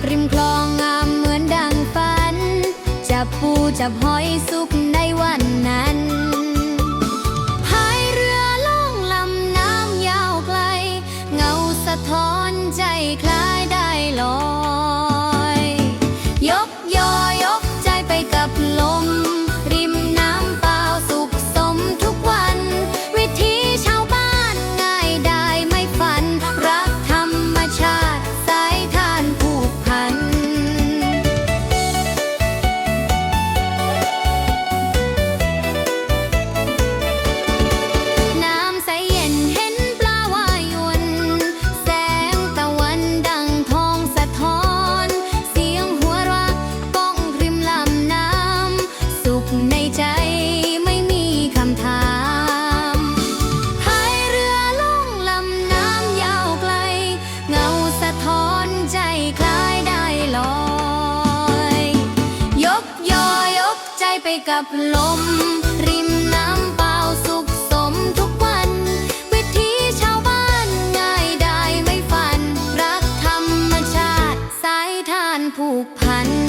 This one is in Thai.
ากริมคลองงามเหมือนดังฝัน จับปูจับหอยสุกในวันนั้นพายเรือล่องลำน้ำยาวไกล เงาสะท้อนใจคลาย กับลม ริมน้ำเปล่าสุขสมทุกวัน วิถีชาวบ้านง่ายได้ไม่ฝัน รักธรรมชาติสายทานผูกพัน